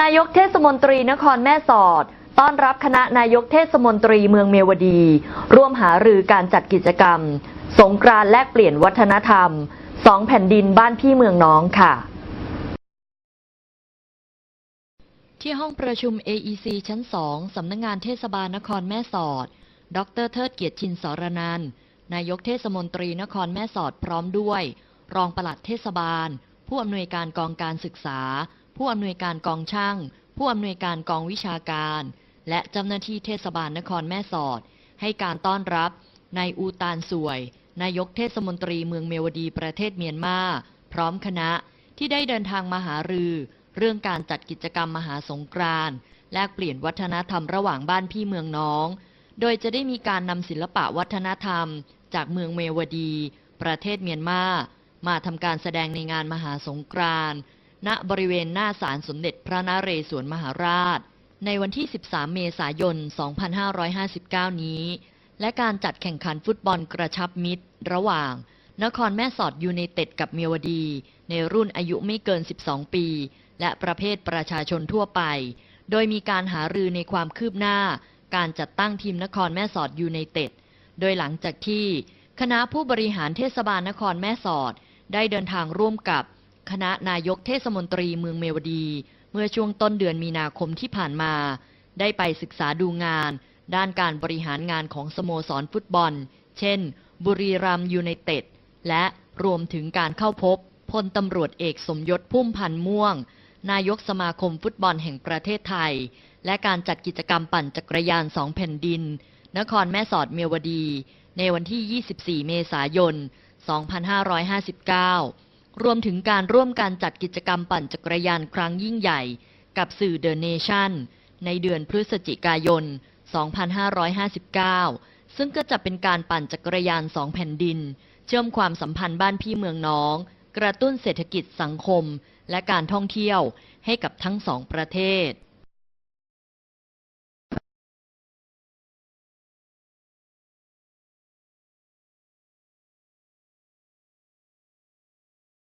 นายกเทศมนตรีนครแม่สอด ต้อนรับคณะนายกเทศมนตรีเมืองเมียวดี ร่วมหารือการจัดกิจกรรม สงกรานต์แลกเปลี่ยนวัฒนธรรม สองแผ่นดินบ้านพี่เมืองน้องค่ะ ที่ห้องประชุม AEC ชั้น2สำนักงงานเทศบาลนครแม่สอด ดรเทิดเกียรติชินสรนันท์ นายกเทศมนตรีนครแม่สอดพร้อมด้วย รองปลัดเทศบาล ผู้อำนวยการกองการศึกษา ผู้อำนวยการกองช่าง ผู้อำนวยการกองวิชาการ และเจ้าหน้าที่เทศบาลนครแม่สอด ให้การต้อนรับนายอูตานสวย นายกเทศมนตรีเมืองเมวดีประเทศเมียนมา พร้อมคณะที่ได้เดินทางมาหารือ เรื่องการจัดกิจกรรมมหาสงกรานต์แลกเปลี่ยนวัฒนธรรมระหว่างบ้านพี่เมืองน้อง โดยจะได้มีการนำศิลปะวัฒนธรรม จากเมืองเมวดี ประเทศเมียนมา มาทำการแสดงในงานมหาสงกรานต์ณบริเวณหน้าศาลสมเด็จพระนเรศวรมหาราช ในวันที่ 13 เมษายน 2559 นี้ และการจัดแข่งขันฟุตบอลกระชับมิตร ระหว่าง นครแม่สอดยูไนเต็ดกับเมียวดี ในรุ่นอายุไม่เกิน 12 ปี และประเภทประชาชนทั่วไป โดยมีการหารือในความคืบหน้า การจัดตั้งทีมนครแม่สอดยูไนเต็ด โดยหลังจากที่คณะผู้บริหารเทศบาลนครแม่สอด ได้เดินทางร่วมกับคณะนายกเทศมนตรีเมืองเมวดี เมื่อช่วงต้นเดือนมีนาคมที่ผ่านมา ได้ไปศึกษาดูงาน ด้านการบริหารงานของสโมสรฟุตบอล เช่น บุรีรัมย์ยูไนเต็ด และรวมถึงการเข้าพบพลตำรวจเอกสมยศพุ่มพันธ์ม่วง นายกสมาคมฟุตบอลแห่งประเทศไทยและการจัดกิจกรรมปั่นจักรยานสองแผ่นดิน นครแม่สอดเมียวดี ในวันที่ 24 เมษายน 2559 รวมถึงการร่วมการจัดกิจกรรมปั่นจักรยานครั้งยิ่งใหญ่ กับสื่อเดอะเนชั่นในเดือนพฤศจิกายน 2559 ซึ่งก็จะเป็นการปั่นจักรยานสองแผ่นดิน เชื่อมความสัมพันธ์บ้านพี่เมืองน้อง กระตุ้นเศรษฐกิจสังคม และการท่องเที่ยวให้กับทั้งสองประเทศ